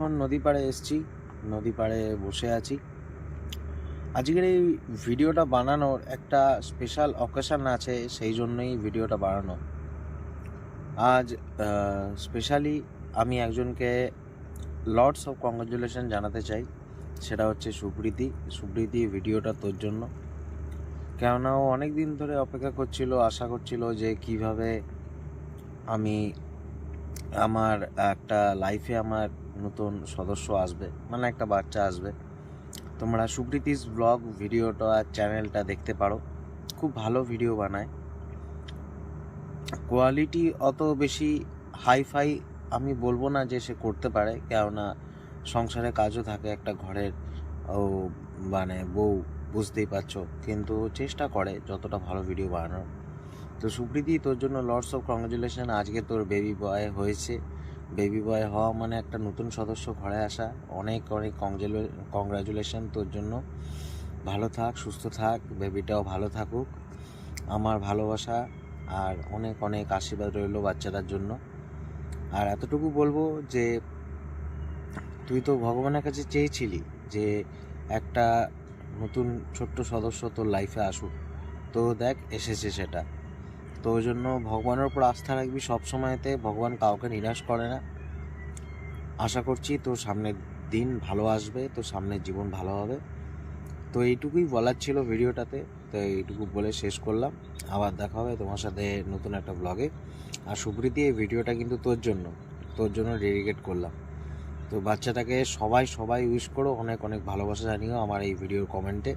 এখন নদী পাড়ে এসেছি, নদী পাড়ে বসে আছি। আজকের এই ভিডিওটা বানানোর একটা স্পেশাল অকেশন আছে, সেই জন্যই ভিডিওটা বানানো। আজ স্পেশালি আমি একজনকে লর্ডস অফ কংগ্রাচুলেশন জানাতে চাই, সেটা হচ্ছে সুপ্রীতি। সুপ্রীতি, ভিডিওটা তোর জন্য। কেননা ও অনেক দিন ধরে অপেক্ষা করছিল, আশা করছিল যে কীভাবে আমি আমার একটা লাইফে আমার নতুন সদস্য আসবে মানে একটা বাচ্চা আসবে। তোমরা সুপ্রীতিস ব্লগ ভিডিওটা আর চ্যানেলটা দেখতে পারো। খুব ভালো ভিডিও বানায়। কোয়ালিটি অত বেশি হাই ফাই আমি বলব না যে সে করতে পারে, কেননা সংসারে কাজও থাকে একটা ঘরের। ও মানে বউ, বুঝতেই পারছ, কিন্তু চেষ্টা করে যতটা ভালো ভিডিও বানানোর। তো সুপ্রীতি তোর জন্য লর্ডস অফ কংগ্রাচুলেশন আজকে তোর বেবি বয় হয়েছে। বেবি বয় হওয়া মানে একটা নতুন সদস্য ঘরে আসা। অনেক অনেক কংগ্রাচুলেশন তোর জন্য। ভালো থাক, সুস্থ থাক বেবিটাও ভালো থাকুক। আমার ভালোবাসা আর অনেক অনেক আশীর্বাদ রইল বাচ্চাটার জন্য। আর এতটুকু বলব যে, তুই তো ভগবানের কাছে চেয়েছিলি যে একটা নতুন ছোট্ট সদস্য তোর লাইফে আসুক। তো দেখ, এসেছে সেটা। তো ওই জন্য ভগবানের উপর আস্থা রাখবি সব সময়তে। ভগবান কাউকে নিরাশ করে না। আশা করছি তোর সামনের দিন ভালো আসবে, তোর সামনের জীবন ভালো হবে। তো এইটুকুই বলার ছিল ভিডিওটাতে। তো এইটুকু বলে শেষ করলাম। আবার দেখা হবে তোমার সাথে নতুন একটা ব্লগে আর সুপ্রীতি, এই ভিডিওটা কিন্তু তোর জন্য। তোর জন্য ডেডিকেট করলাম। তো বাচ্চাটাকে সবাই সবাই উইশ করো। অনেক অনেক ভালোবাসা জানিও আমার এই ভিডিওর কমেন্টে